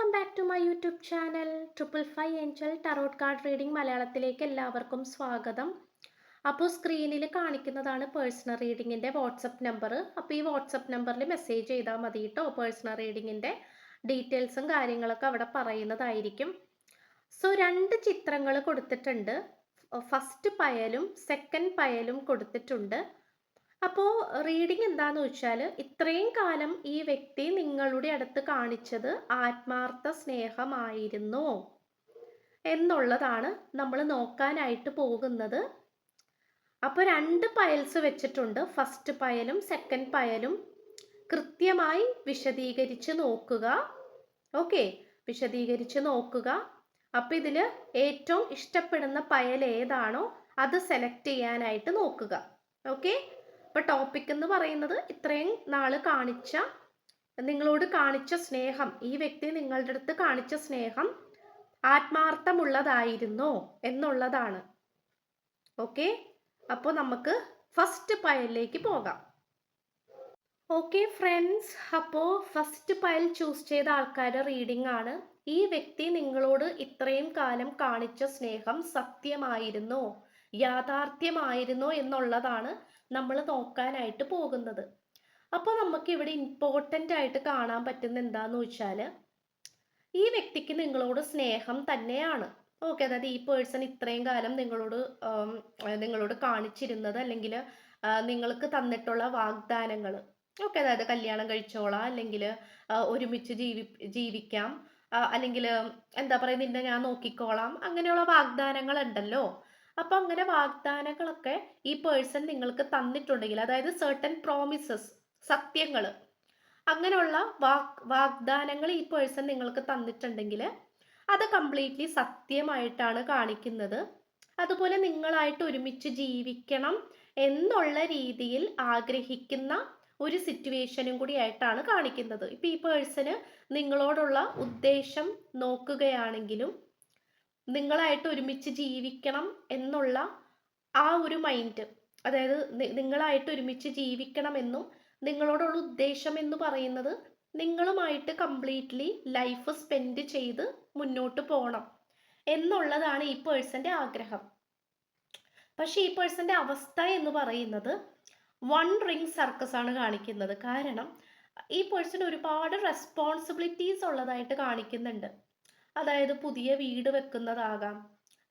Welcome back to my YouTube channel triple five angel tarot card reading മലയാളത്തിലേക്ക് എല്ലാവർക്കും സ്വാഗതം. അപ്പോൾ സ്ക്രീനിൽ കാണിക്കുന്നതാണ് പേഴ്സണൽ റീഡിങ്ങിന്റെ വാട്സപ്പ് നമ്പർ അപ്പോൾ ഈ വാട്സപ്പ് നമ്പറിൽ മെസ്സേജ് ചെയ്താൽ മതി കേട്ടോ പേഴ്സണൽ റീഡിങ്ങിന്റെ ഡീറ്റെയിൽസും കാര്യങ്ങളൊക്കെ അവിടെ പറയുന്നതായിരിക്കും. സോ രണ്ട് ചിത്രങ്ങൾ കൊടുത്തിട്ടുണ്ട്. ഫസ്റ്റ് പയലും സെക്കൻഡ് പയലും കൊടുത്തിട്ടുണ്ട്. അപ്പോൾ റീഡിംഗ് എന്താന്ന് വെച്ചാൽ ഇത്രയും കാലം ഈ വ്യക്തി നിങ്ങളുടെ അടുത്ത് കാണിച്ചത് ആത്മാർത്ഥ സ്നേഹമായിരുന്നു എന്നുള്ളതാണ് നമ്മൾ നോക്കാനായിട്ട് പോകുന്നത്. അപ്പോൾ രണ്ട് പയൽസ് വെച്ചിട്ടുണ്ട്. ഫസ്റ്റ് പയലും സെക്കൻഡ് പയലും. കൃത്യമായി വിശദീകരിച്ച് നോക്കുക. ഓക്കെ വിശദീകരിച്ച് നോക്കുക. അപ്പം ഇതിൽ ഏറ്റവും ഇഷ്ടപ്പെടുന്ന പയൽ ഏതാണോ അത് സെലക്ട് ചെയ്യാനായിട്ട് നോക്കുക. ഓക്കെ ഇപ്പൊ ടോപ്പിക് എന്ന് പറയുന്നത് ഇത്രയും നാൾ കാണിച്ച നിങ്ങളോട് കാണിച്ച സ്നേഹം ഈ വ്യക്തി നിങ്ങളുടെ അടുത്ത് കാണിച്ച സ്നേഹം ആത്മാർത്ഥമുള്ളതായിരുന്നോ എന്നുള്ളതാണ്. ഓക്കെ അപ്പോൾ നമുക്ക് ഫസ്റ്റ് പയലിലേക്ക് പോകാം. ഓക്കെ ഫ്രണ്ട്സ് അപ്പോൾ ഫസ്റ്റ് പയൽ ചൂസ് ചെയ്ത ആൾക്കാരുടെ റീഡിംഗ് ആണ് ഈ വ്യക്തി നിങ്ങളോട് ഇത്രയും കാലം കാണിച്ച സ്നേഹം സത്യമായിരുന്നോ യാഥാർത്ഥ്യമായിരുന്നോ എന്നുള്ളതാണ് നമ്മൾ നോക്കാനായിട്ട് പോകുന്നത്. അപ്പോൾ നമുക്ക് ഇവിടെ ഇമ്പോർട്ടന്റ് ആയിട്ട് കാണാൻ പറ്റുന്ന എന്താന്ന് വെച്ചാൽ ഈ വ്യക്തിക്ക് നിങ്ങളോട് സ്നേഹം തന്നെയാണ്. ഓക്കെ അതായത് ഈ പേഴ്സൺ ഇത്രയും കാലം നിങ്ങളോട് നിങ്ങളോട് കാണിച്ചിരുന്നത് അല്ലെങ്കിൽ നിങ്ങൾക്ക് തന്നിട്ടുള്ള വാഗ്ദാനങ്ങൾ ഓക്കെ അതായത് കല്യാണം കഴിച്ചോളാം അല്ലെങ്കിൽ ഒരുമിച്ച് ജീവി ജീവിക്കാം. അല്ലെങ്കിൽ എന്താ പറയുക നിന്നെ ഞാൻ നോക്കിക്കോളാം. അങ്ങനെയുള്ള വാഗ്ദാനങ്ങൾ ഉണ്ടല്ലോ അപ്പൊ അങ്ങനെ വാഗ്ദാനങ്ങളൊക്കെ ഈ പേഴ്സൺ നിങ്ങൾക്ക് തന്നിട്ടുണ്ടെങ്കിൽ അതായത് സർട്ടൻ പ്രോമിസസ് സത്യങ്ങൾ അങ്ങനെയുള്ള വാഗ് വാഗ്ദാനങ്ങൾ ഈ പേഴ്സൺ നിങ്ങൾക്ക് തന്നിട്ടുണ്ടെങ്കിൽ അത് കംപ്ലീറ്റ്ലി സത്യമായിട്ടാണ് കാണിക്കുന്നത്. അതുപോലെ നിങ്ങളായിട്ട് ഒരുമിച്ച് ജീവിക്കണം എന്നുള്ള രീതിയിൽ ആഗ്രഹിക്കുന്ന ഒരു സിറ്റുവേഷനും കൂടി ആയിട്ടാണ് കാണിക്കുന്നത്. ഇപ്പൊ ഈ പേഴ്സണ് നിങ്ങളോടുള്ള ഉദ്ദേശം നോക്കുകയാണെങ്കിലും നിങ്ങളായിട്ട് ഒരുമിച്ച് ജീവിക്കണം എന്നുള്ള ആ ഒരു മൈൻഡ് അതായത് നിങ്ങളായിട്ട് ഒരുമിച്ച് ജീവിക്കണം ജീവിക്കണമെന്നും നിങ്ങളോടുള്ള ഉദ്ദേശം എന്ന് പറയുന്നത് നിങ്ങളുമായിട്ട് കംപ്ലീറ്റ്ലി ലൈഫ് സ്പെൻഡ് ചെയ്ത് മുന്നോട്ട് പോകണം എന്നുള്ളതാണ് ഈ പേഴ്സന്റെ ആഗ്രഹം. പക്ഷേ ഈ പേഴ്സന്റെ അവസ്ഥ എന്ന് പറയുന്നത് വൺ റിംഗ് സർക്കസ് ആണ് കാണിക്കുന്നത്. കാരണം ഈ പേഴ്സൺ ഒരുപാട് റെസ്പോൺസിബിലിറ്റീസ് ഉള്ളതായിട്ട് കാണിക്കുന്നുണ്ട്. അതായത് പുതിയ വീട് വെക്കുന്നതാകാം.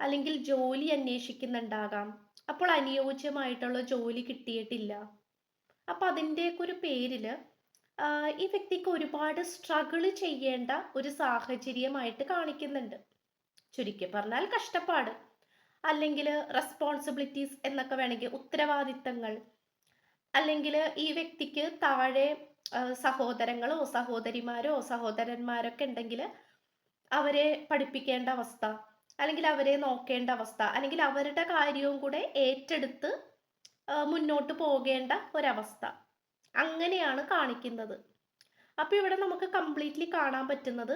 അല്ലെങ്കിൽ ജോലി അന്വേഷിക്കുന്നുണ്ടാകാം. അപ്പോൾ അനുയോജ്യമായിട്ടുള്ള ജോലി കിട്ടിയിട്ടില്ല. അപ്പം അതിന്റെയൊക്കെ ഒരു പേരിൽ ഈ വ്യക്തിക്ക് ഒരുപാട് സ്ട്രഗിൾ ചെയ്യേണ്ട ഒരു സാഹചര്യമായിട്ട് കാണിക്കുന്നുണ്ട്. ചുരുക്കി പറഞ്ഞാൽ കഷ്ടപ്പാട്. അല്ലെങ്കിൽ റെസ്പോൺസിബിലിറ്റീസ് എന്നൊക്കെ വേണമെങ്കിൽ ഉത്തരവാദിത്തങ്ങൾ. അല്ലെങ്കിൽ ഈ വ്യക്തിക്ക് താഴെ സഹോദരങ്ങളോ സഹോദരിമാരോ സഹോദരന്മാരൊക്കെ ഉണ്ടെങ്കിൽ അവരെ പഠിപ്പിക്കേണ്ട അവസ്ഥ അല്ലെങ്കിൽ അവരെ നോക്കേണ്ട അവസ്ഥ അല്ലെങ്കിൽ അവരുടെ കാര്യവും കൂടെ ഏറ്റെടുത്ത് മുന്നോട്ട് പോകേണ്ട ഒരവസ്ഥ. അങ്ങനെയാണ് കാണിക്കുന്നത്. അപ്പൊ ഇവിടെ നമുക്ക് കംപ്ലീറ്റ്ലി കാണാൻ പറ്റുന്നത്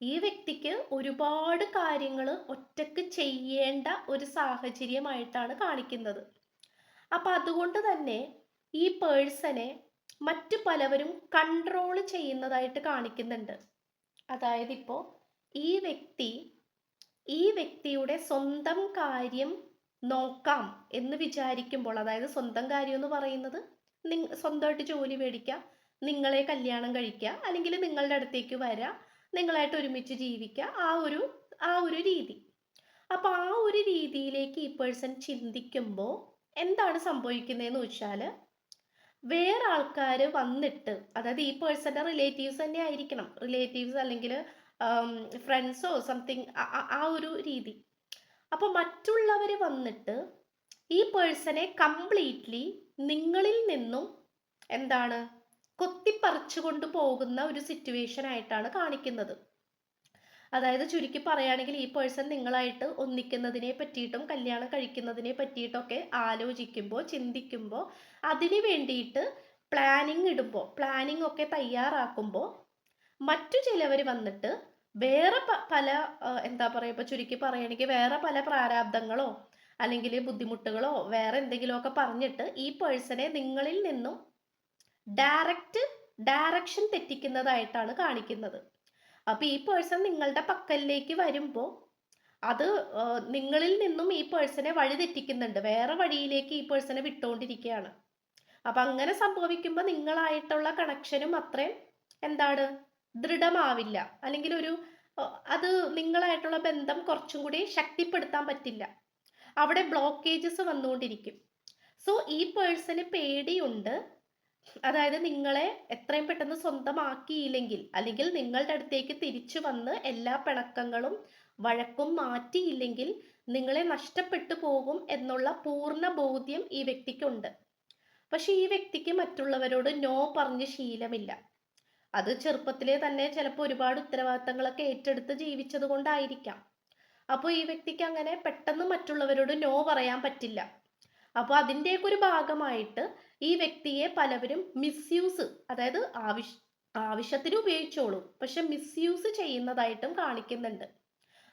ഈ വ്യക്തിക്ക് ഒരുപാട് കാര്യങ്ങൾ ഒറ്റയ്ക്ക് ചെയ്യേണ്ട ഒരു സാഹചര്യമായിട്ടാണ് കാണിക്കുന്നത്. അപ്പൊ അതുകൊണ്ട് തന്നെ ഈ പേഴ്സനെ മറ്റു പലവരും കൺട്രോൾ ചെയ്യുന്നതായിട്ട് കാണിക്കുന്നുണ്ട്. അതായത് ഇപ്പോൾ ഈ വ്യക്തി ഈ വ്യക്തിയുടെ സ്വന്തം കാര്യം നോക്കാം എന്ന് വിചാരിക്കുമ്പോൾ അതായത് സ്വന്തം കാര്യം എന്ന് പറയുന്നത് സ്വന്തമായിട്ട് ജോലി മേടിക്കുക നിങ്ങളെ കല്യാണം കഴിക്കുക അല്ലെങ്കിൽ നിങ്ങളുടെ അടുത്തേക്ക് വരാം നിങ്ങളായിട്ട് ഒരുമിച്ച് ജീവിക്കുക ആ ഒരു ആ ഒരു രീതി. അപ്പോൾ ആ ഒരു രീതിയിലേക്ക് ഈ പേഴ്സൺ ചിന്തിക്കുമ്പോൾ എന്താണ് സംഭവിക്കുന്നതെന്ന് വെച്ചാൽ വേറെ ആൾക്കാർ വന്നിട്ട് അതായത് ഈ പേഴ്സന്റെ റിലേറ്റീവ്സ് തന്നെ ആയിരിക്കണം. റിലേറ്റീവ്സ് അല്ലെങ്കിൽ ഫ്രണ്ട്സോ സംതിങ് ആ ഒരു രീതി. അപ്പോൾ മറ്റുള്ളവർ വന്നിട്ട് ഈ പേഴ്സണെ കംപ്ലീറ്റ്ലി നിങ്ങളിൽ നിന്നും എന്താണ് കൊത്തിപ്പറിച്ചു കൊണ്ട് പോകുന്ന ഒരു സിറ്റുവേഷൻ ആയിട്ടാണ് കാണിക്കുന്നത്. അതായത് ചുരുക്കി പറയുകയാണെങ്കിൽ ഈ പേഴ്സൺ നിങ്ങളായിട്ട് ഒന്നിക്കുന്നതിനെ പറ്റിയിട്ടും കല്യാണം കഴിക്കുന്നതിനെ പറ്റിയിട്ടൊക്കെ ആലോചിക്കുമ്പോൾ ചിന്തിക്കുമ്പോൾ അതിന് വേണ്ടിയിട്ട് പ്ലാനിങ് ഇടുമ്പോൾ പ്ലാനിങ് ഒക്കെ തയ്യാറാക്കുമ്പോൾ മറ്റു ചിലവർ വന്നിട്ട് വേറെ പല എന്താ പറയുക ഇപ്പോൾ ചുരുക്കി പറയുകയാണെങ്കിൽ വേറെ പല പ്രാരാബ്ദങ്ങളോ അല്ലെങ്കിൽ ബുദ്ധിമുട്ടുകളോ വേറെ എന്തെങ്കിലുമൊക്കെ പറഞ്ഞിട്ട് ഈ പേഴ്സണെ നിങ്ങളിൽ നിന്നും ഡയറക്റ്റ് ഡയറക്ഷൻ തെറ്റിക്കുന്നതായിട്ടാണ് കാണിക്കുന്നത്. അപ്പോൾ ഈ പേഴ്സൺ നിങ്ങളുടെ പക്കലിലേക്ക് വരുമ്പോൾ അത് നിങ്ങളിൽ നിന്നും ഈ പേഴ്സണെ വഴിതെറ്റിക്കുന്നുണ്ട് വേറെ വഴിയിലേക്ക് ഈ പേഴ്സണെ വിട്ടുകൊണ്ടിരിക്കുകയാണ് അപ്പം അങ്ങനെ സംഭവിക്കുമ്പോൾ നിങ്ങളായിട്ടുള്ള കണക്ഷനും അത്രയും എന്താണ്? ദൃഢമാവില്ല. അല്ലെങ്കിൽ ഒരു അത് നിങ്ങളായിട്ടുള്ള ബന്ധം കുറച്ചും കൂടി ശക്തിപ്പെടുത്താൻ പറ്റില്ല. അവിടെ ബ്ലോക്കേജസ് വന്നുകൊണ്ടിരിക്കും സോ ഈ പേഴ്സണ് പേടിയുണ്ട്. അതായത് നിങ്ങളെ എത്രയും പെട്ടെന്ന് സ്വന്തമാക്കിയില്ലെങ്കിൽ അല്ലെങ്കിൽ നിങ്ങളുടെ അടുത്തേക്ക് തിരിച്ചു വന്ന് എല്ലാ പിണക്കങ്ങളും വഴക്കും മാറ്റിയില്ലെങ്കിൽ നിങ്ങളെ നഷ്ടപ്പെട്ടു പോകും എന്നുള്ള പൂർണ ബോധ്യം ഈ വ്യക്തിക്കുണ്ട്. പക്ഷെ ഈ വ്യക്തിക്ക് മറ്റുള്ളവരോട് നോ പറഞ്ഞ് ശീലമില്ല. അത് ചെറുപ്പത്തിലെ തന്നെ ചിലപ്പോൾ ഒരുപാട് ഉത്തരവാദിത്തങ്ങളൊക്കെ ഏറ്റെടുത്ത് ജീവിച്ചത് കൊണ്ടായിരിക്കാം അപ്പോൾ ഈ വ്യക്തിക്ക് അങ്ങനെ പെട്ടെന്ന് മറ്റുള്ളവരോട് നോ പറയാൻ പറ്റില്ല. അപ്പോൾ അതിന്റെയൊക്കെ ഒരു ഭാഗമായിട്ട് ഈ വ്യക്തിയെ പലവരും മിസ്യൂസ് അതായത് ആവശ്യ ആവശ്യത്തിന് ഉപയോഗിച്ചോളും. പക്ഷെ മിസ്യൂസ് ചെയ്യുന്നതായിട്ടും കാണിക്കുന്നുണ്ട്.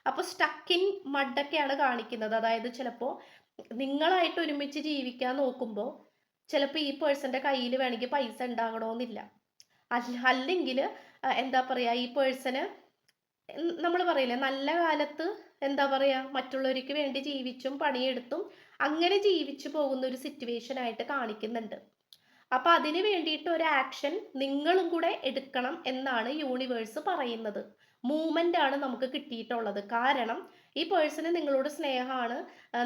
അപ്പോൾ സ്റ്റക്കിൻ മഡൊക്കെയാണ് കാണിക്കുന്നത്. അതായത് ചിലപ്പോൾ നിങ്ങളായിട്ട് ഒരുമിച്ച് ജീവിക്കാൻ നോക്കുമ്പോൾ ചിലപ്പോൾ ഈ പേഴ്സന്റെ കയ്യിൽ വേണമെങ്കിൽ പൈസ ഉണ്ടാകണമെന്നില്ല അല്ലെങ്കിൽ എന്താ പറയാ ഈ പേഴ്സന് നമ്മൾ പറയില്ലേ നല്ല കാലത്ത് എന്താ പറയുക മറ്റുള്ളവർക്ക് വേണ്ടി ജീവിച്ചും പണിയെടുത്തും അങ്ങനെ ജീവിച്ചു പോകുന്ന ഒരു സിറ്റുവേഷൻ ആയിട്ട് കാണിക്കുന്നുണ്ട്. അപ്പൊ അതിന് വേണ്ടിയിട്ട് ഒരു ആക്ഷൻ നിങ്ങളും കൂടെ എടുക്കണം എന്നാണ് യൂണിവേഴ്സ് പറയുന്നത്. മൂവ്മെന്റ് ആണ് നമുക്ക് കിട്ടിയിട്ടുള്ളത്. കാരണം ഈ പേഴ്സണ് നിങ്ങളോട് സ്നേഹമാണ്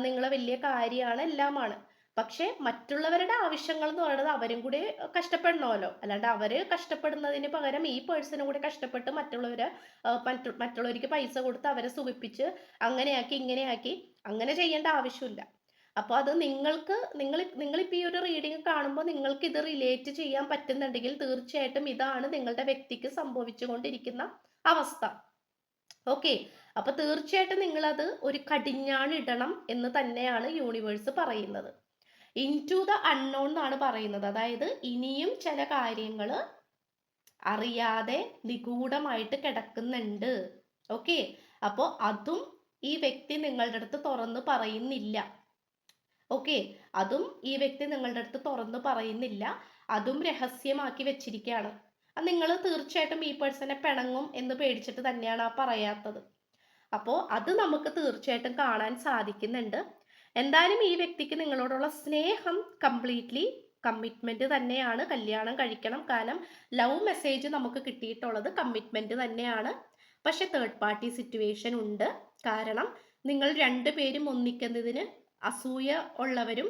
നിങ്ങളെ വലിയ കാര്യമാണ് എല്ലാമാണ്. പക്ഷേ മറ്റുള്ളവരുടെ ആവശ്യങ്ങൾ എന്ന് പറയുന്നത് അവരും കൂടി കഷ്ടപ്പെടണമല്ലോ. അല്ലാണ്ട് അവർ കഷ്ടപ്പെടുന്നതിന് പകരം ഈ പേഴ്സണും കൂടി കഷ്ടപ്പെട്ട് മറ്റുള്ളവരെ മറ്റു മറ്റുള്ളവർക്ക് പൈസ കൊടുത്ത് അവരെ സുഖിപ്പിച്ച് അങ്ങനെയാക്കി ഇങ്ങനെയാക്കി അങ്ങനെ ചെയ്യേണ്ട ആവശ്യമില്ല. അപ്പോൾ അത് നിങ്ങൾക്ക് നിങ്ങൾ നിങ്ങളിപ്പോൾ ഈ ഒരു റീഡിംഗ് കാണുമ്പോൾ നിങ്ങൾക്ക് ഇത് റിലേറ്റ് ചെയ്യാൻ പറ്റുന്നുണ്ടെങ്കിൽ തീർച്ചയായിട്ടും ഇതാണ് നിങ്ങളുടെ വ്യക്തിക്ക് സംഭവിച്ചുകൊണ്ടിരിക്കുന്ന അവസ്ഥ. ഓക്കെ. അപ്പൊ തീർച്ചയായിട്ടും നിങ്ങളത് ഒരു കടിഞ്ഞാണിടണം എന്ന് തന്നെയാണ് യൂണിവേഴ്സ് പറയുന്നത്. ഇൻ ടു ദ അൺനോൺ എന്നാണ് പറയുന്നത്. അതായത് ഇനിയും ചില കാര്യങ്ങൾ അറിയാതെ നിഗൂഢമായിട്ട് കിടക്കുന്നുണ്ട്. ഓക്കെ അപ്പോൾ അതും ഈ വ്യക്തി നിങ്ങളുടെ അടുത്ത് തുറന്ന് പറയുന്നില്ല. ഓക്കെ അതും ഈ വ്യക്തി നിങ്ങളുടെ അടുത്ത് തുറന്ന് പറയുന്നില്ല. അതും രഹസ്യമാക്കി വെച്ചിരിക്കുകയാണ്. നിങ്ങൾ തീർച്ചയായിട്ടും ഈ പേഴ്സണെ പിണങ്ങും എന്ന് പേടിച്ചിട്ട് തന്നെയാണ് ആ പറയാത്തത്. അപ്പോൾ അത് നമുക്ക് തീർച്ചയായിട്ടും കാണാൻ സാധിക്കുന്നുണ്ട്. എന്തായാലും ഈ വ്യക്തിക്ക് നിങ്ങളോടുള്ള സ്നേഹം കംപ്ലീറ്റ്ലി കമ്മിറ്റ്മെന്റ് തന്നെയാണ്. കല്യാണം കഴിക്കണം. കാരണം ലവ് മെസ്സേജ് നമുക്ക് കിട്ടിയിട്ടുള്ളത് കമ്മിറ്റ്മെന്റ് തന്നെയാണ്. പക്ഷെ തേർഡ് പാർട്ടി സിറ്റുവേഷൻ ഉണ്ട്. കാരണം നിങ്ങൾ രണ്ടു പേരും ഒന്നിക്കുന്നതിന് അസൂയ ഉള്ളവരും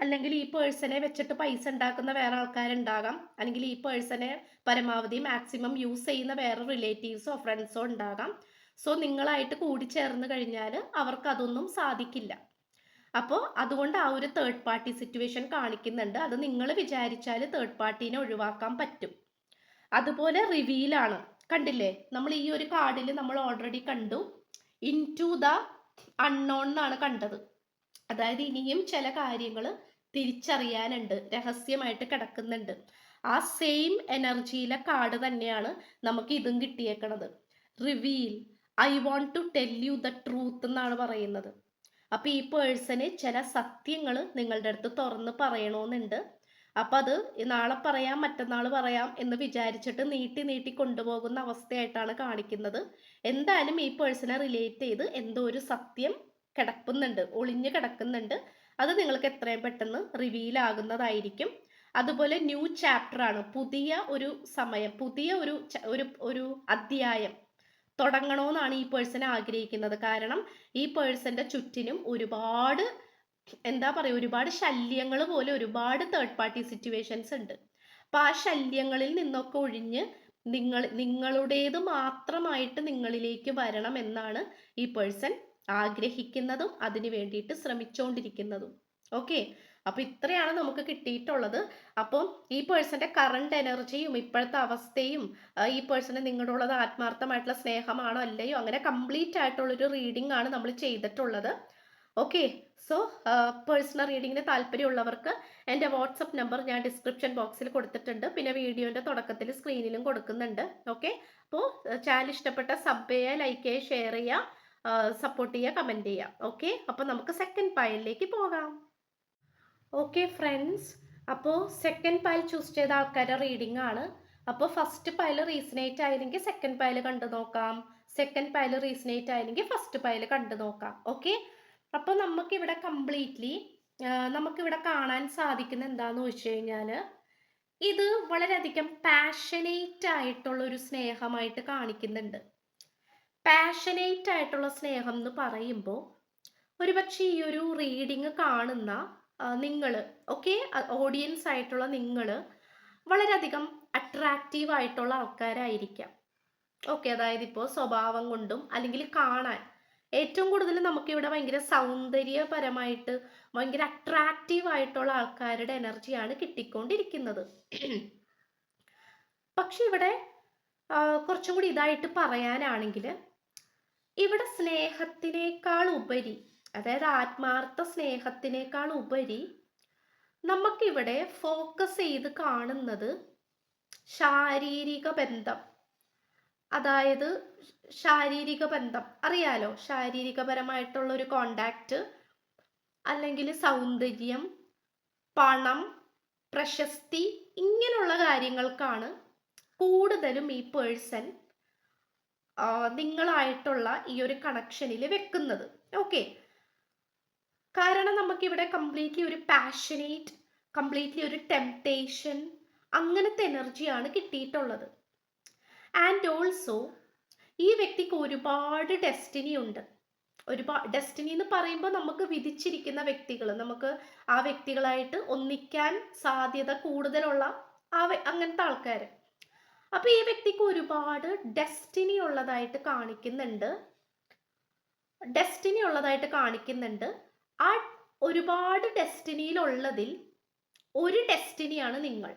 അല്ലെങ്കിൽ ഈ പേഴ്സണെ വെച്ചിട്ട് പൈസ ഉണ്ടാക്കുന്ന വേറെ ആൾക്കാരുണ്ടാകാം. അല്ലെങ്കിൽ ഈ പേഴ്സണെ പരമാവധി മാക്സിമം യൂസ് ചെയ്യുന്ന വേറെ റിലേറ്റീവ്സോ ഫ്രണ്ട്സോ ഉണ്ടാകാം. സോ നിങ്ങളായിട്ട് കൂടിച്ചേർന്ന് കഴിഞ്ഞാൽ അവർക്ക് അതൊന്നും സാധിക്കില്ല. അപ്പോൾ അതുകൊണ്ട് ആ ഒരു തേർഡ് പാർട്ടി സിറ്റുവേഷൻ കാണിക്കുന്നുണ്ട്. അത് നിങ്ങൾ വിചാരിച്ചാൽ തേർഡ് പാർട്ടീനെ ഒഴിവാക്കാൻ പറ്റും. അതുപോലെ റിവീലാണ് കണ്ടില്ലേ? നമ്മൾ ഈ ഒരു കാർഡിൽ നമ്മൾ ഓൾറെഡി കണ്ടു. ഇൻ ടു ദ അൺനോൺ എന്നാണ് കണ്ടത്. അതായത് ഇനിയും ചില കാര്യങ്ങൾ തിരിച്ചറിയാനുണ്ട്. രഹസ്യമായിട്ട് കിടക്കുന്നുണ്ട്. ആ സെയിം എനർജിയിലെ കാർഡ് തന്നെയാണ് നമുക്ക് ഇതും കിട്ടിയേക്കണത്. Reveal I want to tell you the truth എന്നാണ് പറയുന്നത്. അപ്പൊ ഈ പേഴ്സന് ചില സത്യങ്ങൾ നിങ്ങളുടെ അടുത്ത് തുറന്ന് പറയണമെന്നുണ്ട് അപ്പൊ അത് നാളെ പറയാം മറ്റന്നാൾ പറയാം എന്ന് വിചാരിച്ചിട്ട് നീട്ടി നീട്ടി കൊണ്ടുപോകുന്ന അവസ്ഥയായിട്ടാണ് കാണിക്കുന്നത്. എന്തായാലും ഈ പേഴ്സണെ റിലേറ്റ് ചെയ്ത് എന്തോ ഒരു സത്യം കിടക്കുന്നുണ്ട് ഒളിഞ്ഞു കിടക്കുന്നുണ്ട്. അത് നിങ്ങൾക്ക് എത്രയും പെട്ടെന്ന് റിവീൽ ആകുന്നതായിരിക്കും. അതുപോലെ ന്യൂ ചാപ്റ്റർ ആണ് പുതിയ ഒരു സമയം പുതിയ ഒരു ഒരു ഒരു അധ്യായം. തുടങ്ങണമെന്നാണ് ഈ പേഴ്സൺ ആഗ്രഹിക്കുന്നത്. കാരണം ഈ പേഴ്സന്റെ ചുറ്റിനും ഒരുപാട് എന്താ പറയുക ഒരുപാട് ശല്യങ്ങൾ പോലെ ഒരുപാട് തേർഡ് പാർട്ടി സിറ്റുവേഷൻസ് ഉണ്ട്. അപ്പൊ ആ ശല്യങ്ങളിൽ നിന്നൊക്കെ ഒഴിഞ്ഞ് നിങ്ങൾ നിങ്ങളുടേത് മാത്രമായിട്ട് നിങ്ങളിലേക്ക് വരണം എന്നാണ് ഈ പേഴ്സൺ ആഗ്രഹിക്കുന്നതും അതിനു വേണ്ടിയിട്ട് ശ്രമിച്ചുകൊണ്ടിരിക്കുന്നതും ഓക്കെ അപ്പൊ ഇത്രയാണ് നമുക്ക് കിട്ടിയിട്ടുള്ളത്. അപ്പം ഈ പേഴ്സന്റെ കറണ്ട് എനർജിയും ഇപ്പോഴത്തെ അവസ്ഥയും ഈ പേഴ്സണ് നിങ്ങളോടുള്ളത് ആത്മാർത്ഥമായിട്ടുള്ള സ്നേഹമാണോ അല്ലയോ അങ്ങനെ കംപ്ലീറ്റ് ആയിട്ടുള്ളൊരു റീഡിംഗ് ആണ് നമ്മൾ ചെയ്തിട്ടുള്ളത്. ഓക്കെ സോ പേഴ്സണൽ റീഡിങ്ങിന് താല്പര്യമുള്ളവർക്ക് എന്റെ വാട്സപ്പ് നമ്പർ ഞാൻ ഡിസ്ക്രിപ്ഷൻ ബോക്സിൽ കൊടുത്തിട്ടുണ്ട്. പിന്നെ വീഡിയോന്റെ തുടക്കത്തിൽ സ്ക്രീനിലും കൊടുക്കുന്നുണ്ട്. ഓക്കെ അപ്പോൾ ചാനൽ ഇഷ്ടപ്പെട്ട സബ് ചെയ്യുക ലൈക്ക് ചെയ്യുക ഷെയർ ചെയ്യുക സപ്പോർട്ട് ചെയ്യുക കമന്റ് ചെയ്യുക. ഓക്കെ അപ്പോൾ നമുക്ക് സെക്കൻഡ് പയലിലേക്ക് പോകാം. ഓക്കെ ഫ്രണ്ട്സ് അപ്പോൾ സെക്കൻഡ് പയൽ ചൂസ് ചെയ്ത ആൾക്കാരുടെ റീഡിംഗ് ആണ്. അപ്പോൾ ഫസ്റ്റ് പയൽ റീസണേറ്റ് ആയില്ലെങ്കിൽ സെക്കൻഡ് പയൽ കണ്ടു നോക്കാം. സെക്കൻഡ് പയൽ റീസണേറ്റ് ആയില്ലെങ്കിൽ ഫസ്റ്റ് പയൽ കണ്ടു നോക്കാം. ഓക്കെ അപ്പോൾ നമുക്കിവിടെ കംപ്ലീറ്റ്ലി നമുക്കിവിടെ കാണാൻ സാധിക്കുന്ന എന്താന്ന് വെച്ച് കഴിഞ്ഞാൽ ഇത് വളരെയധികം പാഷനേറ്റ് ആയിട്ടുള്ള ഒരു സ്നേഹമായിട്ട് കാണിക്കുന്നുണ്ട്. പാഷനേറ്റ് ആയിട്ടുള്ള സ്നേഹം എന്ന് പറയുമ്പോൾ ഒരുപക്ഷെ ഈ ഒരു റീഡിങ് കാണുന്ന നിങ്ങൾ ഓക്കെ ഓഡിയൻസ് ആയിട്ടുള്ള നിങ്ങൾ വളരെയധികം അട്രാക്റ്റീവ് ആയിട്ടുള്ള ആൾക്കാരായിരിക്കാം. ഓക്കെ അതായത് ഇപ്പോൾ സ്വഭാവം കൊണ്ടും അല്ലെങ്കിൽ കാണാൻ. ഏറ്റവും കൂടുതൽ നമുക്കിവിടെ ഭയങ്കര സൗന്ദര്യപരമായിട്ട് ഭയങ്കര അട്രാക്റ്റീവ് ആയിട്ടുള്ള ആൾക്കാരുടെ എനർജിയാണ് കിട്ടിക്കൊണ്ടിരിക്കുന്നത്. പക്ഷെ ഇവിടെ കുറച്ചും കൂടി ഇതായിട്ട് പറയാനാണെങ്കിൽ ഇവിടെ സ്നേഹത്തിനേക്കാൾ ഉപരി അതായത് ആത്മാർത്ഥ സ്നേഹത്തിനേക്കാൾ ഉപരി നമുക്കിവിടെ ഫോക്കസ് ചെയ്ത് കാണുന്നത് ശാരീരിക ബന്ധം. അതായത് ശാരീരിക ബന്ധം. അറിയാലോ? ശാരീരികപരമായിട്ടുള്ള ഒരു കോണ്ടാക്ട് അല്ലെങ്കിൽ സൗന്ദര്യം പണം പ്രശസ്തി ഇങ്ങനെയുള്ള കാര്യങ്ങൾക്കാണ് കൂടുതലും ഈ പേഴ്സൺ നിങ്ങളായിട്ടുള്ള ഈ ഒരു കണക്ഷനിൽ വെക്കുന്നത്. ഓക്കെ കാരണം നമുക്കിവിടെ കംപ്ലീറ്റ്ലി ഒരു പാഷനേറ്റ് കംപ്ലീറ്റ്ലി ഒരു ടെംപ്ടേഷൻ അങ്ങനത്തെ എനർജിയാണ് കിട്ടിയിട്ടുള്ളത്. ആൻഡ് ഓൾസോ ഈ വ്യക്തിക്ക് ഒരുപാട് ഡെസ്റ്റിനി ഉണ്ട്. ഒരുപാട് ഡെസ്റ്റിനി എന്ന് പറയുമ്പോൾ നമുക്ക് വിധിച്ചിരിക്കുന്ന വ്യക്തികൾ നമുക്ക് ആ വ്യക്തികളായിട്ട് ഒന്നിക്കാൻ സാധ്യത കൂടുതലുള്ള ആ അങ്ങനത്തെ ആൾക്കാർ അപ്പോൾ ഈ വ്യക്തിക്ക് ഒരുപാട് ഡെസ്റ്റിനി ഉള്ളതായിട്ട് കാണിക്കുന്നുണ്ട്. ഡെസ്റ്റിനി ഉള്ളതായിട്ട് കാണിക്കുന്നുണ്ട്. ആ ഒരുപാട് ഡെസ്റ്റിനിയിലുള്ളതിൽ ഒരു ഡെസ്റ്റിനിയാണ് നിങ്ങൾ.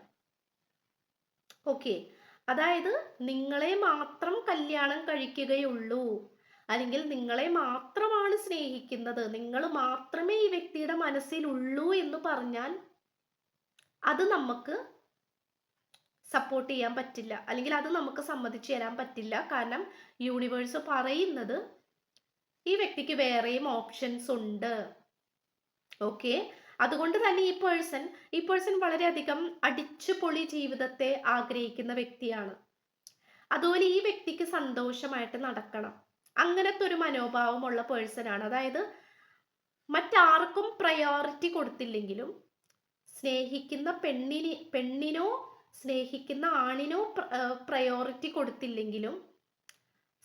ഓക്കെ അതായത് നിങ്ങളെ മാത്രം കല്യാണം കഴിക്കുകയുള്ളൂ. അല്ലെങ്കിൽ നിങ്ങളെ മാത്രമാണ് സ്നേഹിക്കുന്നത്. നിങ്ങൾ മാത്രമേ ഈ വ്യക്തിയുടെ മനസ്സിലുള്ളൂ എന്ന് പറഞ്ഞാൽ അത് നമുക്ക് സപ്പോർട്ട് ചെയ്യാൻ പറ്റില്ല. അല്ലെങ്കിൽ അത് നമുക്ക് സമ്മതിച്ചു തരാൻ പറ്റില്ല. കാരണം യൂണിവേഴ്സ് പറയുന്നത് ഈ വ്യക്തിക്ക് വേറെയും ഓപ്ഷൻസ് ഉണ്ട്. ഓക്കെ അതുകൊണ്ട് തന്നെ ഈ പേഴ്സൺ ഈ പേഴ്സൺ വളരെയധികം അടിച്ചുപൊളി ജീവിതത്തെ ആഗ്രഹിക്കുന്ന വ്യക്തിയാണ്. അതുപോലെ ഈ വ്യക്തിക്ക് സന്തോഷമായിട്ട് നടക്കണം. അങ്ങനത്തെ ഒരു മനോഭാവമുള്ള പേഴ്സൺ ആണ്. അതായത് മറ്റാർക്കും പ്രയോറിറ്റി കൊടുത്തില്ലെങ്കിലും സ്നേഹിക്കുന്ന പെണ്ണിന് പെണ്ണിനോ സ്നേഹിക്കുന്ന ആണിനോ പ്രയോറിറ്റി കൊടുത്തില്ലെങ്കിലും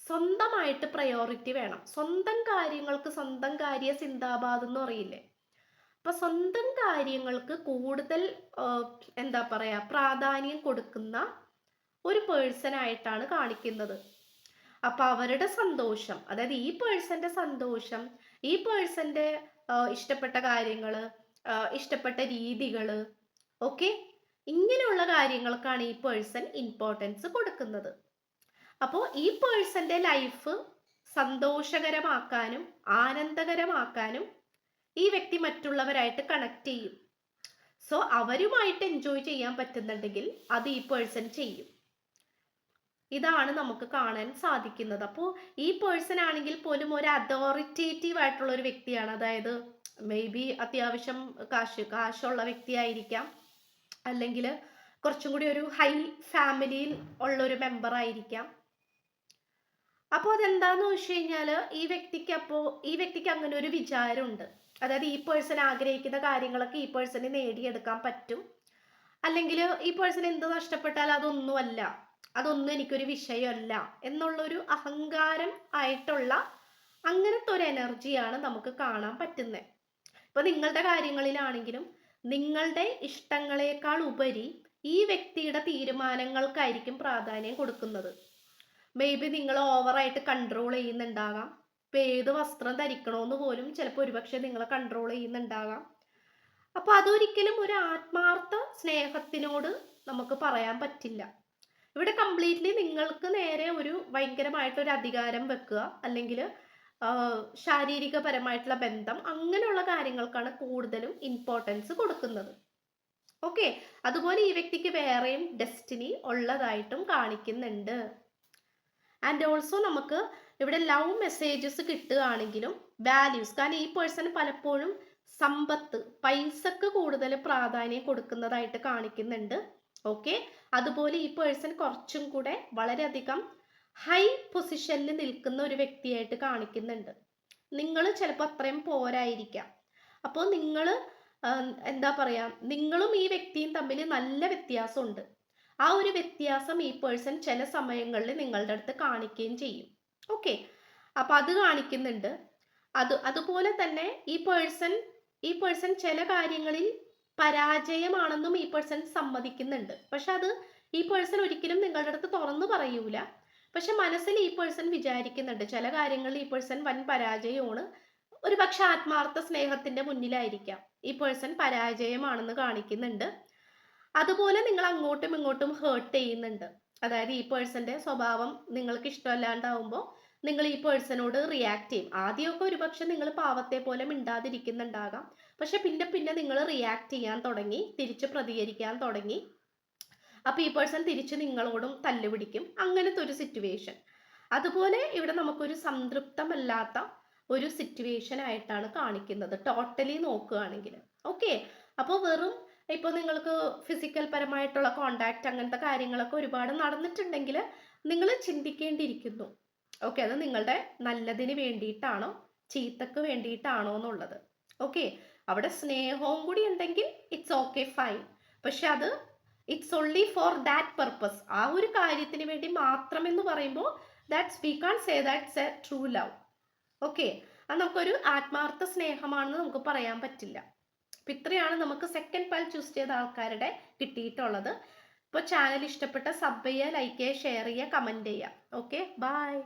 സ്വന്തമായിട്ട് പ്രയോറിറ്റി വേണം. സ്വന്തം കാര്യങ്ങൾക്ക് സ്വന്തം കാര്യ സിന്ദാബാദ് എന്ന് പറയില്ലേ അപ്പൊ സ്വന്തം കാര്യങ്ങൾക്ക് കൂടുതൽ എന്താ പറയാ പ്രാധാന്യം കൊടുക്കുന്ന ഒരു പേഴ്സൺ ആയിട്ടാണ് കാണിക്കുന്നത്. അപ്പൊ അവരുടെ സന്തോഷം അതായത് ഈ പേഴ്സന്റെ സന്തോഷം ഈ പേഴ്സന്റെ ഇഷ്ടപ്പെട്ട കാര്യങ്ങൾ ഇഷ്ടപ്പെട്ട രീതികൾ ഓക്കെ ഇങ്ങനെയുള്ള കാര്യങ്ങൾക്കാണ് ഈ പേഴ്സൺ ഇമ്പോർട്ടൻസ് കൊടുക്കുന്നത്. അപ്പോൾ ഈ പേഴ്സന്റെ ലൈഫ് സന്തോഷകരമാക്കാനും ആനന്ദകരമാക്കാനും ഈ വ്യക്തി മറ്റുള്ളവരായിട്ട് കണക്ട് ചെയ്യും. സോ അവരുമായിട്ട് എൻജോയ് ചെയ്യാൻ പറ്റുന്നുണ്ടെങ്കിൽ അത് ഈ പേഴ്സൺ ചെയ്യും. ഇതാണ് നമുക്ക് കാണാൻ സാധിക്കുന്നത്. അപ്പോൾ ഈ പേഴ്സൺ ആണെങ്കിൽ പോലും ഒരു അതോറിറ്റേറ്റീവ് ആയിട്ടുള്ള ഒരു വ്യക്തിയാണ്. അതായത് മേ ബി അത്യാവശ്യം കാശ് കാശുള്ള വ്യക്തിയായിരിക്കാം. അല്ലെങ്കിൽ കുറച്ചും കൂടി ഒരു ഹൈ ഫാമിലിയിൽ ഉള്ള ഒരു മെമ്പർ ആയിരിക്കാം. അപ്പോൾ അതെന്താന്ന് വെച്ച് കഴിഞ്ഞാൽ ഈ വ്യക്തിക്ക് അപ്പോൾ ഈ വ്യക്തിക്ക് അങ്ങനെ ഒരു വിചാരമുണ്ട്. അതായത് ഈ പേഴ്സൺ ആഗ്രഹിക്കുന്ന കാര്യങ്ങളൊക്കെ ഈ പേഴ്സണ് നേടിയെടുക്കാൻ പറ്റും. അല്ലെങ്കിൽ ഈ പേഴ്സൺ എന്ത് നഷ്ടപ്പെട്ടാൽ അതൊന്നുമല്ല. അതൊന്നും എനിക്കൊരു വിഷയമല്ല എന്നുള്ളൊരു അഹങ്കാരം ആയിട്ടുള്ള അങ്ങനത്തെ ഒരു എനർജിയാണ് നമുക്ക് കാണാൻ പറ്റുന്നത് ഇപ്പൊ നിങ്ങളുടെ കാര്യങ്ങളിലാണെങ്കിലും നിങ്ങളുടെ ഇഷ്ടങ്ങളെക്കാൾ ഉപരി ഈ വ്യക്തിയുടെ തീരുമാനങ്ങൾക്കായിരിക്കും പ്രാധാന്യം കൊടുക്കുന്നത്. മേ ബി നിങ്ങൾ ഓവറായിട്ട് കൺട്രോൾ ചെയ്യുന്നുണ്ടാകാം. ഇപ്പൊ ഏത് വസ്ത്രം ധരിക്കണമെന്ന് പോലും ചിലപ്പോൾ ഒരുപക്ഷെ നിങ്ങളെ കൺട്രോൾ ചെയ്യുന്നുണ്ടാകാം. അപ്പോൾ അതൊരിക്കലും ഒരു ആത്മാർത്ഥ സ്നേഹത്തിനോട് നമുക്ക് പറയാൻ പറ്റില്ല. ഇവിടെ കംപ്ലീറ്റ്ലി നിങ്ങൾക്ക് നേരെ ഒരു ഭയങ്കരമായിട്ടൊരു അധികാരം വെക്കുക അല്ലെങ്കിൽ ശാരീരികപരമായിട്ടുള്ള ബന്ധം അങ്ങനെയുള്ള കാര്യങ്ങൾക്കാണ് കൂടുതലും ഇമ്പോർട്ടൻസ് കൊടുക്കുന്നത്. ഓക്കെ അതുപോലെ ഈ വ്യക്തിക്ക് വേറെയും ഡെസ്റ്റിനി ഉള്ളതായിട്ടും കാണിക്കുന്നുണ്ട്. ആൻഡ് ഓൾസോ നമുക്ക് ഇവിടെ ലവ് മെസ്സേജസ് കിട്ടുകയാണെങ്കിലും വാല്യൂസ് കാരണം ഈ പേഴ്സൺ പലപ്പോഴും സമ്പത്ത് പൈസക്ക് കൂടുതൽ പ്രാധാന്യം കൊടുക്കുന്നതായിട്ട് കാണിക്കുന്നുണ്ട്. ഓക്കെ അതുപോലെ ഈ പേഴ്സൺ കുറച്ചും കൂടെ വളരെയധികം ഹൈ പൊസിഷനിൽ നിൽക്കുന്ന ഒരു വ്യക്തിയായിട്ട് കാണിക്കുന്നുണ്ട്. നിങ്ങൾ ചിലപ്പോൾ അത്രയും പോരായിരിക്കാം. അപ്പോൾ നിങ്ങൾ എന്താ പറയുക നിങ്ങളും ഈ വ്യക്തിയും തമ്മിൽ നല്ല വ്യത്യാസമുണ്ട്. ആ ഒരു വ്യത്യാസം ഈ പേഴ്സൺ ചില സമയങ്ങളിൽ നിങ്ങളുടെ അടുത്ത് കാണിക്കുകയും ചെയ്യും. ഓക്കെ അപ്പോൾ അത് കാണിക്കുന്നുണ്ട്. അത് അതുപോലെ തന്നെ ഈ പേഴ്സൺ ഈ പേഴ്സൺ ചില കാര്യങ്ങളിൽ പരാജയമാണെന്നും ഈ പേഴ്സൺ സമ്മതിക്കുന്നുണ്ട്. പക്ഷെ അത് ഈ പേഴ്സൺ ഒരിക്കലും നിങ്ങളുടെ അടുത്ത് തുറന്നു പറയൂല. പക്ഷെ മനസ്സിൽ ഈ പേഴ്സൺ വിചാരിക്കുന്നുണ്ട്. ചില കാര്യങ്ങളിൽ ഈ പേഴ്സൺ വൻ പരാജയമാണ്. ഒരു പക്ഷെ ആത്മാർത്ഥ സ്നേഹത്തിന്റെ മുന്നിലായിരിക്കാം. ഈ പേഴ്സൺ പരാജയമാണെന്ന് കാണിക്കുന്നുണ്ട്. അതുപോലെ നിങ്ങൾ അങ്ങോട്ടും ഇങ്ങോട്ടും ഹേർട്ട് ചെയ്യുന്നുണ്ട്. അതായത് ഈ പേഴ്സന്റെ സ്വഭാവം നിങ്ങൾക്ക് ഇഷ്ടമല്ലാണ്ടാവുമ്പോൾ നിങ്ങൾ ഈ പേഴ്സണോട് റിയാക്ട് ചെയ്യും. ആദ്യമൊക്കെ ഒരുപക്ഷെ നിങ്ങൾ പാവത്തെ പോലെ മിണ്ടാതിരിക്കുന്നുണ്ടാകാം. പക്ഷെ പിന്നെ പിന്നെ നിങ്ങൾ റിയാക്ട് ചെയ്യാൻ തുടങ്ങി തിരിച്ച് പ്രതികരിക്കാൻ തുടങ്ങി. അപ്പോൾ ഈ പേഴ്സൺ തിരിച്ച് നിങ്ങളോടും തല്ലുപിടിക്കും. അങ്ങനത്തെ ഒരു സിറ്റുവേഷൻ അതുപോലെ ഇവിടെ നമുക്കൊരു സംതൃപ്തമല്ലാത്ത ഒരു സിറ്റുവേഷൻ ആയിട്ടാണ് കാണിക്കുന്നത്. ടോട്ടലി നോക്കുകയാണെങ്കിൽ. ഓക്കെ അപ്പോൾ വെറും ഇപ്പോൾ നിങ്ങൾക്ക് ഫിസിക്കൽ പരമായിട്ടുള്ള കോണ്ടാക്ട് അങ്ങനത്തെ കാര്യങ്ങളൊക്കെ ഒരുപാട് നടന്നിട്ടുണ്ടെങ്കിൽ നിങ്ങൾ ചിന്തിക്കേണ്ടിയിരിക്കുന്നു. ഓക്കെ അത് നിങ്ങളുടെ നല്ലതിന് വേണ്ടിയിട്ടാണോ ചീത്തക്ക് വേണ്ടിയിട്ടാണോ എന്നുള്ളത്. ഓക്കെ അവിടെ സ്നേഹവും കൂടി ഉണ്ടെങ്കിൽ ഇറ്റ്സ് ഓക്കെ ഫൈൻ പക്ഷെ അത് it's only for that purpose ആ ഒരു കാര്യത്തിന് വേണ്ടി മാത്രം എന്ന് പറയുമ്പോൾ that's we can say that's a true love okay അത് നമുക്കൊരു ആത്മാർത്ഥ സ്നേഹമാണെന്ന് നമുക്ക് പറയാൻ പറ്റില്ല. അപ്പം ഇത്രയാണ് നമുക്ക് സെക്കൻഡ് പാൽ ചൂസ് ചെയ്ത ആൾക്കാരുടെ കിട്ടിയിട്ടുള്ളത്. ഇപ്പോൾ ചാനൽ ഇഷ്ടപ്പെട്ട സബ് ചെയ്യുക ലൈക്ക് ചെയ്യുക ഷെയർ ചെയ്യുക കമന്റ് ചെയ്യുക. Okay bye